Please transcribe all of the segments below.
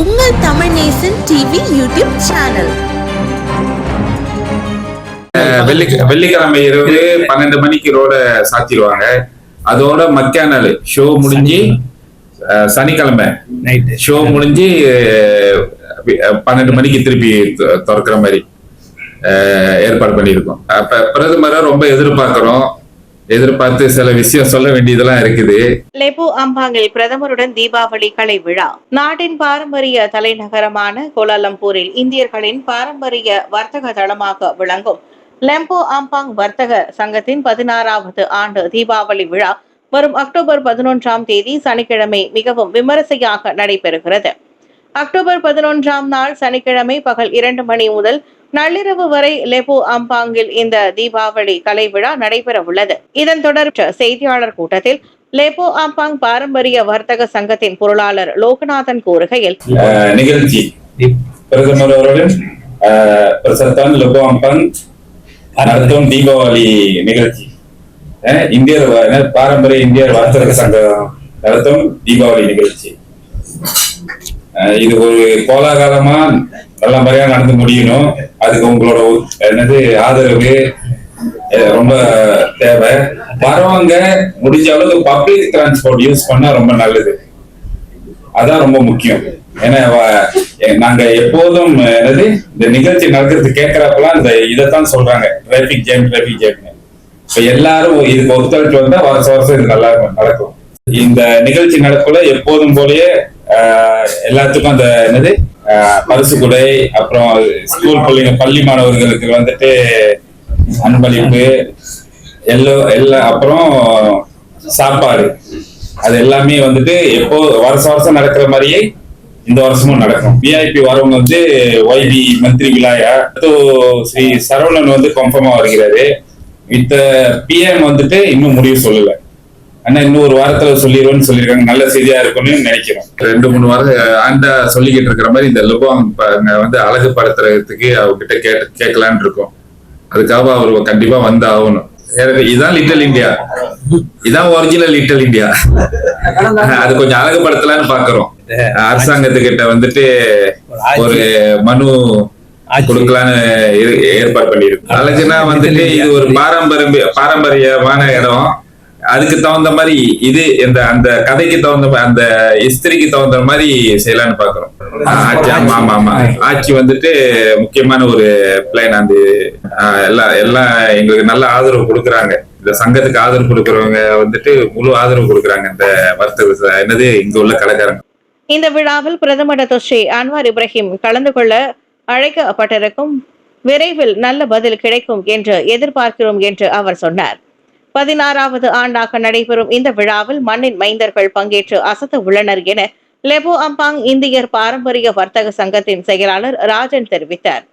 உங்கள் Tamil Nesan TV YouTube channel. வெள்ளி வெள்ளிக்கிழமை இரவு பன்னெண்டு மணிக்கு ரோட சாத்திடுவாங்க. அதோட மக்கானல் ஷோ முடிஞ்சு சனிக்கிழமை. ஷோ முடிஞ்சு பன்னெண்டு மணிக்கு திருப்பி திறக்கிற மாதிரி ஏற்பாடு பண்ணியிருக்கோம். அப்ப பிரதமரை ரொம்ப எதிர்பார்க்கிறோம். எதிர்பார்த்து சில விஷயம் சொல்ல வேண்டியதெல்லாம் இருக்குது. லெபு அம்பாங்கில் பிரதமருடன் தீபாவளி கலை விழா. நாட்டின் பாரம்பரிய தலைநகரமான கோலாலம்பூரில் இந்தியர்களின் பாரம்பரிய வர்த்தக தளமாக விளங்கும். லெம்போ அம்பாங் வர்த்தக சங்கத்தின் பதினாறாவது ஆண்டு தீபாவளி விழா வரும் அக்டோபர் பதினொன்றாம் தேதி சனிக்கிழமை மிகவும் விமரிசையாக நடைபெறுகிறது. அக்டோபர் பதினொன்றாம் நாள் சனிக்கிழமை பகல் இரண்டு மணி முதல் நள்ளிரவு வரை லெபு அம்பாங்கில் இந்த தீபாவளி கலை விழா நடைபெற உள்ளது இதன் தொடர்பு செய்தியாளர் கூட்டத்தில் லெபோ அம்பாங் பாரம்பரிய வர்த்தக சங்கத்தின் பொருளாளர் லோகநாதன் கூறுகையில் நிகழ்ச்சி. பிரதமர் அவர்களுடன் பிரசத்தான் லெபோ அம்பாங் நடத்தும் தீபாவளி நிகழ்ச்சி. அஹ், இந்தியர் வ- பாரம்பரிய இந்தியர் வர்த்தக சங்கம் நடத்தும் தீபாவளி நிகழ்ச்சி. அஹ், இது ஒரு கோலாகாலமா நல்ல முறையா நடந்து முடியணும். அதுக்கு உங்களோட என்னது ஆதரவு ரொம்ப தேவை. வரவங்க முடிஞ்ச அளவுக்கு பப்ளிக் டிரான்ஸ்போர்ட் யூஸ் பண்ணா ரொம்ப நல்லது. அதான் ரொம்ப முக்கியம். ஏன்னா வ- நாங்க எப்போதும் என்னது இந்த நிகழ்ச்சி நடக்கிறது கேட்கறப்பெல்லாம் இந்த இதைத்தான் சொல்றாங்க. டிராபிக் ஜேம் டிராபிக் ஜேம்னு இப்ப எல்லாரும் இதுக்கு ஒத்துழைச்சு வந்தா வருஷம் வருஷம் இது நல்லா இருக்கும், நடக்கும். இந்த நிகழ்ச்சி நடக்கல எப்போதும் போலயே ஆஹ், எல்லாத்துக்கும் அந்த என்னது பரிசு கொடை அப்புறம் ஸ்கூல் பிள்ளைங்க பள்ளி மாணவர்களுக்கு வந்துட்டு அன்பளிப்பு எல்லோ எல்லா அப்புறம் சாப்பாடு. அது எல்லாமே வந்துட்டு எப்போ வருஷம் வருஷம் நடக்கிற மாதிரியே இந்த வருஷமும் நடக்கும். விஐபி வரவங்க வந்து ஒய்பி மந்திரி விழாயா? ஸ்ரீ சரவணன் வந்து கன்ஃபார்மா வருகிறாரு. வித் பிஎம் வந்துட்டு இன்னும் முடிவு சொல்லல. ஆனா இன்னும் ஒரு வாரத்துல சொல்லிடுவோம்னு சொல்லியிருக்காங்க. நல்ல செய்தியா இருக்கும்னு நினைக்கிறோம். ரெண்டு மூணு வாரம் ஆண்டா சொல்லிக்கிட்டு இருக்கிற மாதிரி இந்த லுபாங் வந்து அழகு படுத்துறதுக்கு அவகிட்ட கேட்டு கேட்கலான் இருக்கோம். அதுக்காக அவர் கண்டிப்பா வந்து ஆகணும். இதுதான் இதான் லிட்டில் இந்தியா இதான் ஒரிஜினல் லிட்டில் இந்தியா அது கொஞ்சம் அழகுபடுத்தலாம்னு பாக்குறோம். அரசாங்கத்துக்கிட்ட வந்துட்டு ஒரு மனு கொடுக்கலான்னு ஏற்பாடு பண்ணிருக்கு அழகுனா வந்துட்டு இது ஒரு பாரம்பரிய பாரம்பரியமான இடம். அதுக்கு தகுந்த மாதிரி இது இந்த அந்த கதைக்கு தகுந்த அந்த இஸ்திரிக்கு தகுந்த மாதிரி செய்யலாம்னு பாக்குறோம். ஆட்சி ஆமா ஆமா ஆமா. ஆட்சி வந்துட்டு முக்கியமான ஒரு பிளான் அந்த ஆஹ், எல்லாம் எல்லாம் எங்களுக்கு நல்ல ஆதரவு கொடுக்குறாங்க. இந்த சங்கத்துக்கு ஆதரவு கொடுக்குறவங்க வந்துட்டு முழு ஆதரவு கொடுக்குறாங்க இந்த வர்த்தக என்னது இங்க உள்ள கடைக்காரங்க. இந்த விழாவில் பிரதமர் ஸ்ரீ அன்வார் இப்ராஹிம் கலந்து கொள்ள அழைக்கப்பட்டிருக்கும். விரைவில் நல்ல பதில் கிடைக்கும் என்று எதிர்பார்க்கிறோம் என்று அவர் சொன்னார். பதினாறாவது ஆண்டாக நடைபெறும் இந்த விழாவில் மண்ணின் மைந்தர்கள் பங்கேற்று அசத்த உள்ளனர் என லெபோ அம்பாங் இந்தியர் பாரம்பரிய வர்த்தக சங்கத்தின் செயலாளர் ராஜன் தெரிவித்தார்.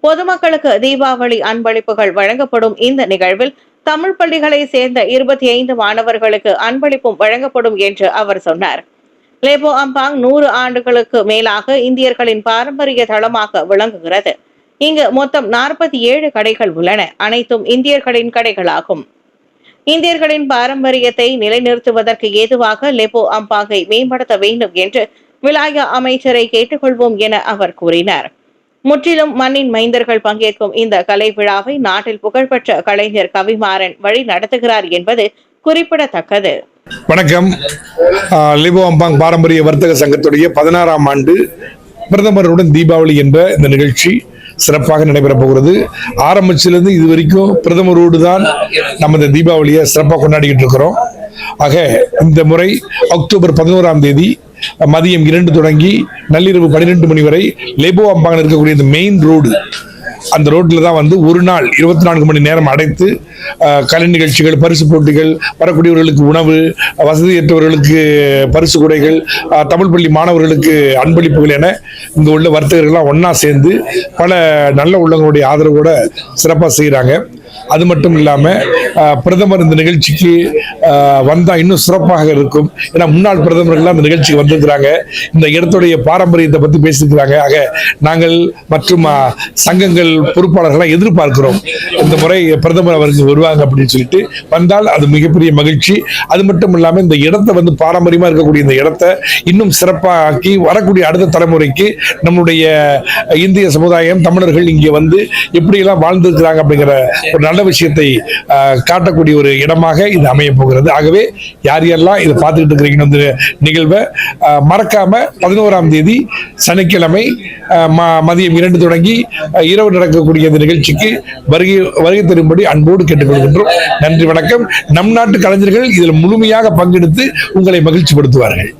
பொதுமக்களுக்கு தீபாவளி அன்பளிப்புகள் வழங்கப்படும் இந்த நிகழ்வில் தமிழ் பள்ளிகளை சேர்ந்த இருபத்தி ஐந்து மாணவர்களுக்கு அன்பளிப்பும் வழங்கப்படும் என்று அவர் சொன்னார். லேபோ அம்பாங் நூறு ஆண்டுகளுக்கு மேலாக இந்தியர்களின் பாரம்பரிய தளமாக விளங்குகிறது. இங்கு மொத்தம் நாற்பத்தி ஏழு கடைகள் உள்ளன. அனைத்தும் இந்தியர்களின் கடைகளாகும். இந்தியர்களின் பாரம்பரியத்தை நிலைநிறுத்துவதற்கு ஏதுவாக லெபோ அம்பாங்கை மேம்படுத்த வேண்டும் என்று விலாய அமைச்சரை கேட்டுக்கொள்வோம் என அவர் கூறினார். முற்றிலும் மண்ணின் மைந்தர்கள் பங்கேற்கும் இந்த கலை விழாவை நாட்டில் புகழ்பெற்ற கலைஞர் கவிமாறன் வழி நடத்துகிறார் என்பது குறிப்பிடத்தக்கது. வணக்கம். லிபோ அம்பாங் பாரம்பரிய வர்த்தக சங்கத்துடைய பதினாறாம் ஆண்டு பிரதமருடன் தீபாவளி என்ற இந்த நிகழ்ச்சி சிறப்பாக நடைபெறப் போகிறது ஆரம்பிச்சிலிருந்து இது வரைக்கும் பிரதமரோடு தான் நம்ம இந்த தீபாவளியை சிறப்பாக கொண்டாடிக்கிட்டு இருக்கிறோம். ஆக இந்த முறை அக்டோபர் பதினோராம் தேதி மதியம் இரண்டு தொடங்கி நள்ளிரவு பன்னிரெண்டு மணி வரை லெபோ அம்பாங்கன் இருக்கக்கூடிய இந்த மெயின் ரோடு அந்த ரோட்டில் தான் வந்து ஒரு நாள் இருபத்தி நான்கு மணி நேரம் அடைத்து கலை நிகழ்ச்சிகள் பரிசு போட்டிகள் வரக்கூடியவர்களுக்கு உணவு வசதியற்றவர்களுக்கு பரிசு குடைகள் தமிழ் பள்ளி மாணவர்களுக்கு அன்பளிப்புகள் என இங்கே உள்ள வர்த்தகர்கள்லாம் ஒன்றா சேர்ந்து பல நல்ல உள்ளவங்களுடைய ஆதரவோட சிறப்பாக செய்கிறாங்க அது மட்டும் இல்லாம பிரதமர் இந்த நிகழ்ச்சிக்கு வந்தால் இன்னும் சிறப்பாக இருக்கும். ஏன்னா முன்னாள் பிரதமர்கள்லாம் அந்த நிகழ்ச்சிக்கு வந்திருக்கிறாங்க. இந்த இடத்துடைய பாரம்பரியத்தை பத்தி பேசியிருக்கிறாங்க. ஆக நாங்கள் மற்றும் சங்கங்கள் பொறுப்பாளர்களாக எதிர்பார்க்கிறோம். இந்த முறை பிரதமர் அவர்கள் வருவாங்க அப்படின்னு சொல்லிட்டு வந்தால் அது மிகப்பெரிய மகிழ்ச்சி. அது மட்டும் இல்லாம இந்த இடத்தை வந்து பாரம்பரியமா இருக்கக்கூடிய இந்த இடத்தை இன்னும் சிறப்பாக்கி வரக்கூடிய அடுத்த தலைமுறைக்கு நம்முடைய இந்திய சமுதாயம் தமிழர்கள் இங்கே வந்து எப்படியெல்லாம் வாழ்ந்திருக்கிறாங்க அப்படிங்கிற ஒரு நல்ல விஷயத்தை காட்டக்கூடிய ஒரு இடமாக இது அமைய போகிறது. ஆகவே யார் யாரெல்லாம் இதை பார்த்துக்கிட்டு இருக்கிறீங்க இந்த நிகழ்வை மறக்காம பதினோராம் தேதி சனிக்கிழமை மதியம் இரண்டு தொடங்கி இரவு நடக்கக்கூடிய இந்த நிகழ்ச்சிக்கு வருகை வருகை தரும்படி அன்போடு கேட்டுக்கொள்கின்றோம். நன்றி வணக்கம். நம் நாட்டு கலைஞர்கள் இதில் முழுமையாக பங்கெடுத்து உங்களை மகிழ்ச்சிப்படுத்துவார்கள்.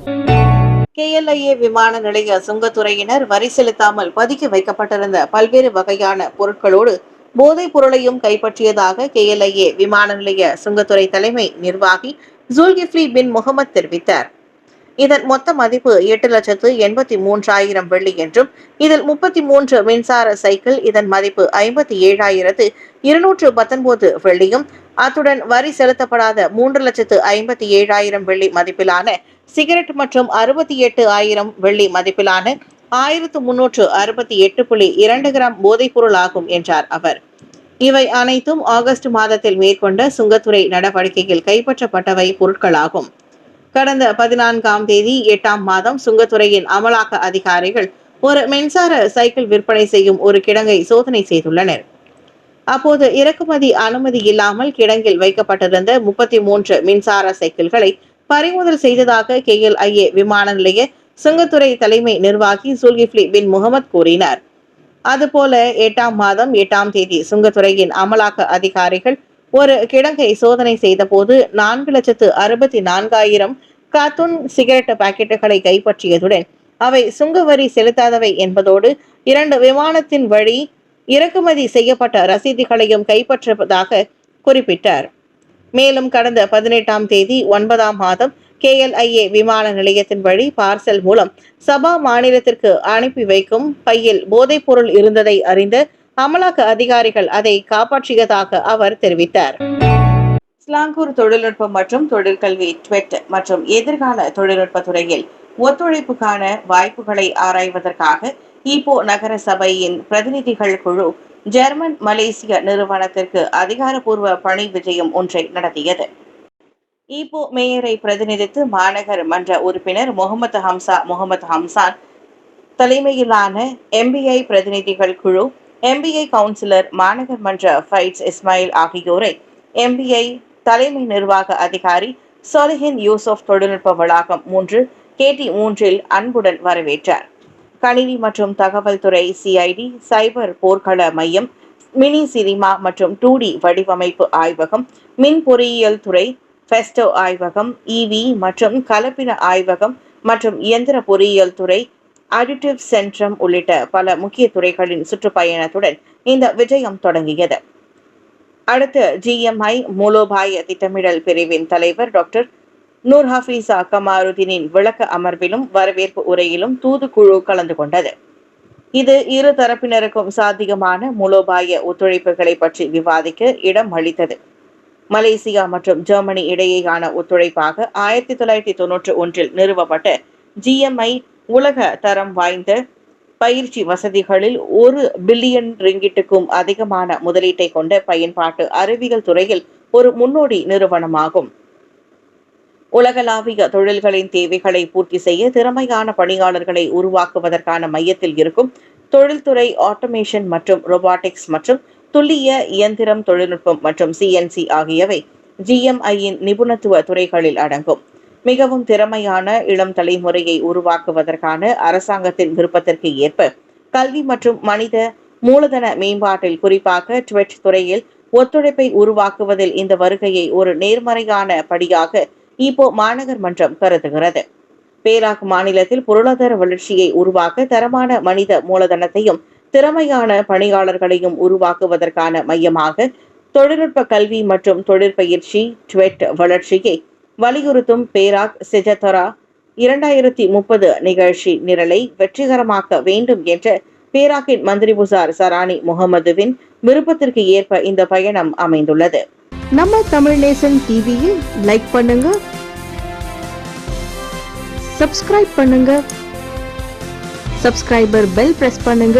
கேஎல்ஐஏ விமான நிலைய சுங்கத்துறையினர் வரி செலுத்தாமல் பதுக்கி வைக்கப்பட்டிருந்த பல்வேறு வகையான பொருட்களோடு போதைப் பொருளையும் கைப்பற்றியதாக கேஎல்ஐஏ விமான நிலைய சுங்கத்துறை தலைமை நிர்வாகி ஜூல்கிஃப்லி பின் முகமது தெரிவித்தார். இதன் மொத்த மதிப்பு எட்டு லட்சத்து எண்பத்தி மூன்றாயிரம் வெள்ளி என்றும் இதில் முப்பத்தி மூன்று மின்சார சைக்கிள் இதன் மதிப்பு ஐம்பத்தி ஏழாயிரத்து இருநூற்று பத்தொன்பது வெள்ளியும் அத்துடன் வரி செலுத்தப்படாத மூன்று லட்சத்து ஐம்பத்தி ஏழாயிரம் வெள்ளி மதிப்பிலான சிகரெட் மற்றும் அறுபத்தி எட்டு ஆயிரம் வெள்ளி மதிப்பிலான ஆயிரத்து முன்னூற்று அறுபத்தி எட்டு புள்ளி இரண்டு கிராம் போதைப்பொருள் ஆகும் என்றார் அவர். இவை அனைத்தும் ஆகஸ்ட் மாதத்தில் மேற்கொண்ட சுங்கத்துறை நடவடிக்கையில் கைப்பற்றப்பட்டவை பொருட்களாகும். கடந்த பதினான்காம் தேதி எட்டாம் மாதம் சுங்கத்துறையின் அமலாக்க அதிகாரிகள் ஒரு மின்சார சைக்கிள் விற்பனை செய்யும் ஒரு கிடங்கை சோதனை செய்துள்ளனர். அப்போது இறக்குமதி அனுமதி இல்லாமல் கிடங்கில் வைக்கப்பட்டிருந்த முப்பத்தி மூன்று மின்சார சைக்கிள்களை பறிமுதல் செய்ததாக கேஎல்ஐஏ விமான நிலைய சுங்கத்துறை தலைமை நிர்வாகி சுல்கிஃப்லி பின் முகமது கூறினார். அதுபோல எட்டாம் மாதம் எட்டாம் தேதி சுங்கத்துறையின் அமலாக்க அதிகாரிகள் ஒரு கிடங்கை சோதனை செய்தபோது நான்கு லட்சத்து அறுபத்தி நான்காயிரம் கார்ட்டூன் சிகரெட் பாக்கெட்டுகளை கைப்பற்றியதுடன் அவை சுங்க வரி செலுத்தாதவை என்பதோடு இரண்டு விமானத்தின் வழி இறக்குமதி செய்யப்பட்ட ரசீதுகளையும் கைப்பற்றுவதாக குறிப்பிட்டார். மேலும் கடந்த பதினெட்டாம் தேதி ஒன்பதாம் மாதம் கேஎல்ஐஏ விமான நிலையத்தின் வழி பார்சல் மூலம் சபா மாநிலத்திற்கு அனுப்பி வைக்கும் பையில் போதைப்பொருள் இருந்ததை அறிந்த அமலாக்க அதிகாரிகள் அதை காப்பாற்றியதாக அவர் தெரிவித்தார். ஸ்லாங்கூர் தொழில்நுட்பம் மற்றும் தொழிற்கல்வி ட்வெட் மற்றும் எதிர்கால தொழில்நுட்ப துறையில் ஒத்துழைப்புக்கான வாய்ப்புகளை ஆராய்வதற்காக ஈப்போ நகர சபையின் பிரதிநிதிகள் குழு ஜெர்மன் மலேசிய நிறுவனத்திற்கு அதிகாரப்பூர்வ பணி விஜயம் ஒன்றை நடத்தியது. ஈப்போ மேயரை பிரதிநிதித்து மாநகர் மன்ற உறுப்பினர் முகமது ஹம்சா முகமது ஹம்சான் தலைமையிலான எம்பிஐ பிரதிநிதிகள் குழு எம்பிஐ கவுன்சிலர் மாநகர் மன்ற ஃபைட்ஸ் இஸ்மாயில் ஆகியோரை எம்பிஐ தலைமை நிர்வாக அதிகாரி சொலிஹின் யூசப் தொழில்நுட்ப வளாகம் மூன்று கேடி மூன்றில் அன்புடன் வரவேற்றார். கணினி மற்றும் தகவல் துறை சிஐடி சைபர் போர்க்கள மையம் மினி சினிமா மற்றும் டூ டி வடிவமைப்பு ஆய்வகம் மின் பொறியியல் துறை ஃபெஸ்டோ ஆய்வகம் இவி மற்றும் கலப்பின ஆய்வகம் மற்றும் இயந்திர பொறியியல் துறை அடிட்டிவ் சென்ட்ரம் உள்ளிட்ட பல முக்கிய துறைகளின் சுற்றுப்பயணத்துடன் இந்த விஜயம் தொடங்கியது. அடுத்து ஜிஎம்ஐ மூலோபாய திட்டமிடல் பிரிவின் தலைவர் டாக்டர் நூர் ஹஃபீசா கமாருதீனின் விளக்க அமர்விலும் வரவேற்பு உரையிலும் தூதுக்குழு கலந்து கொண்டது. இது இரு தரப்பினருக்கும் சாத்தியமான மூலோபாய ஒத்துழைப்புகளை பற்றி விவாதிக்க இடம் அளித்தது. மலேசியா மற்றும் ஜெர்மனி இடையேயான ஒத்துழைப்பாக ஆயிரத்தி தொள்ளாயிரத்தி தொன்னூற்றி ஒன்றில் நிறுவப்பட்ட ஜிஎம்ஐ உலக தரம் வாய்ந்த பயிற்சி வசதிகளில் ஒரு பில்லியன் ரிங்கிட்டுக்கும் அதிகமான முதலீட்டை கொண்ட பயன்பாட்டு அறிவியல் துறையில் ஒரு முன்னோடி நிறுவனமாகும். உலகளாவிய தொழில்களின் தேவைகளை பூர்த்தி செய்ய திறமையான பணியாளர்களை உருவாக்குவதற்கான மையத்தில் இருக்கும் தொழில்துறை ஆட்டோமேஷன் மற்றும் robotics மற்றும் துல்லிய இயந்திரம் தொழில்நுட்பம் மற்றும் சிஎன்சி ஆகியவை ஜிஎம்ஐயின் நிபுணத்துவ துறைகளில் அடங்கும். மிகவும் திறமையான இளம் தலைமுறையை உருவாக்குவதற்கான அரசாங்கத்தின் விருப்பத்திற்கு ஏற்ப கல்வி மற்றும் மனித மூலதன மேம்பாட்டில் குறிப்பாக ட்வெட் துறையில் ஒத்துழைப்பை உருவாக்குவதில் இந்த வருகையை ஒரு நேர்மறையான படியாக இப்போ மாநகர் மன்றம் கருதுகிறது. பேராக் மாநிலத்தில் பொருளாதார வளர்ச்சியை உருவாக்க தரமான மனித மூலதனத்தையும் திறமையான பணியாளர்களையும் உருவாக்குவதற்கான மையமாக தொழில்நுட்ப கல்வி மற்றும் தொழிற்பயிற்சி ட்வெட் வளர்ச்சியை வலியுறுத்தும் பேராக் செஜத்தரா இரண்டாயிரத்தி முப்பது நிகழ்ச்சி நிரலை வெற்றிகரமாக்க வேண்டும் என்ற பேராக்கின் மந்திரி புசார் சரானி முகமதுவின் விருப்பத்திற்கு ஏற்ப இந்த பயணம் அமைந்துள்ளது. நம்ம தமிழ் நேசன் டிவியை லைக் பண்ணுங்க சப்ஸ்கிரைப் பண்ணுங்க சப்ஸ்கிரைபர் பெல் பிரஸ் பண்ணுங்க.